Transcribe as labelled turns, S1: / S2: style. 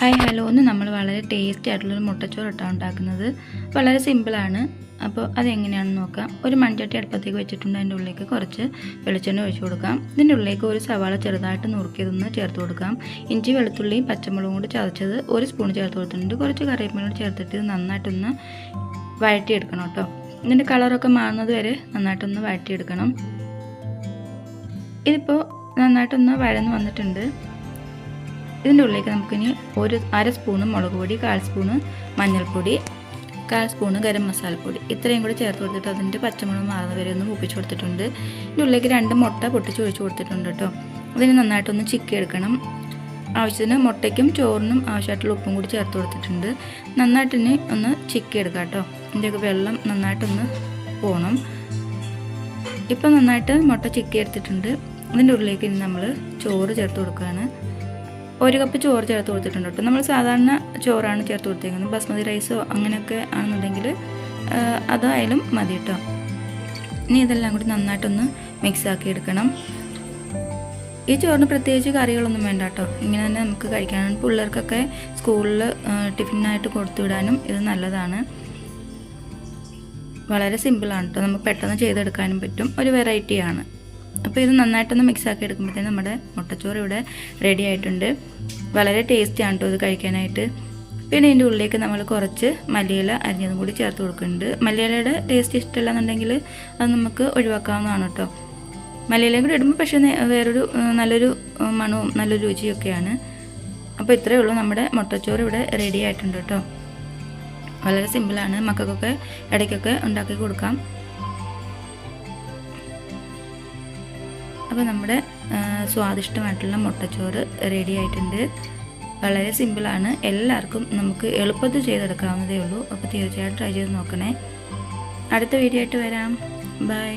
S1: Hi hello. ഒന്ന് നമ്മൾ വളരെ ടേസ്റ്റി ആയിട്ടുള്ളൊരു മുട്ടച്ചോറിട്ടാണ് ഉണ്ടാക്കുന്നത്. വളരെ സിമ്പിളാണ്. അപ്പോൾ അതെങ്ങനെയാണെന്ന് നോക്കാം. ഒരു മൺചട്ടി അടുപ്പത്തേക്ക് വെച്ചിട്ടുണ്ട്. അതിന്റെ ഉള്ളിലേക്ക് കുറച്ച് വെളിച്ചെണ്ണ ഒഴിച്ചു കൊടുക്കാം. ഇതിന്റെ ഉള്ളിലേക്ക് ഒരു സവാള ചെറുതായിട്ട് നുറുക്കിയതൊന്ന് ചേർത്ത് കൊടുക്കാം. ഇഞ്ചി വെളുത്തുള്ളിയും പച്ചമുളകും കൂടി ചതച്ചത് ഒരു സ്പൂൺ ചേർത്ത് കൊടുത്തിട്ടുണ്ട്. കുറച്ച് കറിവേപ്പില ചേർത്തിട്ട് ഇത് നന്നായിട്ടൊന്ന് വഴറ്റിയെടുക്കണം കേട്ടോ. ഇതിന്റെ കളറൊക്കെ മാറുന്നത് വരെ നന്നായിട്ടൊന്ന് വഴറ്റിയെടുക്കണം. ഇതിപ്പോൾ നന്നായിട്ടൊന്ന് വഴന്ന് വന്നിട്ടുണ്ട്. ഇതിന്റെ ഉള്ളിലേക്ക് നമുക്കിനി ഒരു അര സ്പൂണ് മുളക് പൊടി കാൽ സ്പൂണ് മഞ്ഞൾപ്പൊടി കാൽ സ്പൂണ് ഗരം മസാലപ്പൊടി. ഇത്രയും കൂടി ചേർത്ത് കൊടുത്തിട്ട് അതിന്റെ പച്ചമുളക് മാറുന്ന വരെ ഒന്ന് മൂപ്പിച്ച് കൊടുത്തിട്ടുണ്ട്. ഇതിന്റെ ഉള്ളിലേക്ക് രണ്ട് മുട്ട പൊട്ടിച്ച് ഒഴിച്ച് കൊടുത്തിട്ടുണ്ട് കേട്ടോ. അതിന് നന്നായിട്ടൊന്ന് ചിക്കി എടുക്കണം ആവശ്യത്തിന് മുട്ടയ്ക്കും ചോറിനും ആവശ്യമായിട്ടുള്ള ഉപ്പും കൂടി ചേർത്ത് കൊടുത്തിട്ടുണ്ട്. നന്നായിട്ട് ഇനി ഒന്ന് ചിക്കി എടുക്കാം കേട്ടോ. ഇതിന്റെയൊക്കെ വെള്ളം നന്നായിട്ടൊന്ന് പോകണം ഇപ്പം നന്നായിട്ട് മുട്ട ചിക്കി എടുത്തിട്ടുണ്ട് അതിന്റെ ഉള്ളിലേക്ക് ഇനി നമ്മൾ ചോറ് ചേർത്ത് കൊടുക്കുകയാണ്. ഒരു കപ്പ് ചോറ് ചേർത്ത് കൊടുത്തിട്ടുണ്ട് കേട്ടോ. നമ്മൾ സാധാരണ ചോറാണ് ചേർത്ത് കൊടുത്തേക്കുന്നത്. ബസ്മതി റൈസോ അങ്ങനെയൊക്കെ ആണെന്നുണ്ടെങ്കിൽ അതായാലും മതി കേട്ടോ. ഇനി ഇതെല്ലാം കൂടി നന്നായിട്ടൊന്ന് മിക്സ് ആക്കി എടുക്കണം. ഈ ചോറിന് പ്രത്യേകിച്ച് കറികളൊന്നും വേണ്ട കേട്ടോ. ഇങ്ങനെ തന്നെ നമുക്ക് കഴിക്കാനും പിള്ളേർക്കൊക്കെ സ്കൂളിൽ ടിഫിനായിട്ട് കൊടുത്തു വിടാനും ഇത് നല്ലതാണ്. വളരെ സിമ്പിളാണ് കേട്ടോ. നമുക്ക് പെട്ടെന്ന് ചെയ്തെടുക്കാനും പറ്റും. ഒരു വെറൈറ്റിയാണ് അപ്പോൾ ഇത് നന്നായിട്ടൊന്ന് മിക്സ് ആക്കി എടുക്കുമ്പോഴത്തേന് നമ്മുടെ മുട്ടച്ചോറ് ഇവിടെ റെഡി ആയിട്ടുണ്ട്. വളരെ ടേസ്റ്റിയാണ് കേട്ടോ ഇത് കഴിക്കാനായിട്ട്. പിന്നെ ഇതിന്റെ ഉള്ളിലേക്ക് നമ്മൾ കുറച്ച് മല്ലിയില അരിഞ്ഞതും കൂടി ചേർത്ത് കൊടുക്കുന്നുണ്ട്. മല്ലിയിലയുടെ ടേസ്റ്റ് ഇഷ്ടമല്ല എന്നുണ്ടെങ്കിൽ അത് നമുക്ക് ഒഴിവാക്കാവുന്നതാണ് കേട്ടോ മല്ലിയിലയും കൂടി ഇടുമ്പോൾ പക്ഷേ വേറൊരു നല്ലൊരു മണവും നല്ലൊരു രുചിയൊക്കെയാണ്. അപ്പോൾ ഇത്രയേ ഉള്ളൂ നമ്മുടെ മുട്ടച്ചോറ് ഇവിടെ റെഡി ആയിട്ടുണ്ട് കേട്ടോ വളരെ സിമ്പിളാണ് മക്കൾക്കൊക്കെ ഇടയ്ക്കൊക്കെ ഉണ്ടാക്കി കൊടുക്കാം. അപ്പോൾ നമ്മുടെ സ്വാദിഷ്ടമായിട്ടുള്ള മുട്ടച്ചോറ് റെഡി ആയിട്ടുണ്ട്. വളരെ സിമ്പിളാണ് എല്ലാവർക്കും നമുക്ക് എളുപ്പത്തിൽ ചെയ്തെടുക്കാവുന്നതേ ഉള്ളൂ. അപ്പോൾ തീർച്ചയായിട്ടും ട്രൈ ചെയ്ത് നോക്കണേ. അടുത്ത വീഡിയോ ആയിട്ട് വരാം. ബൈ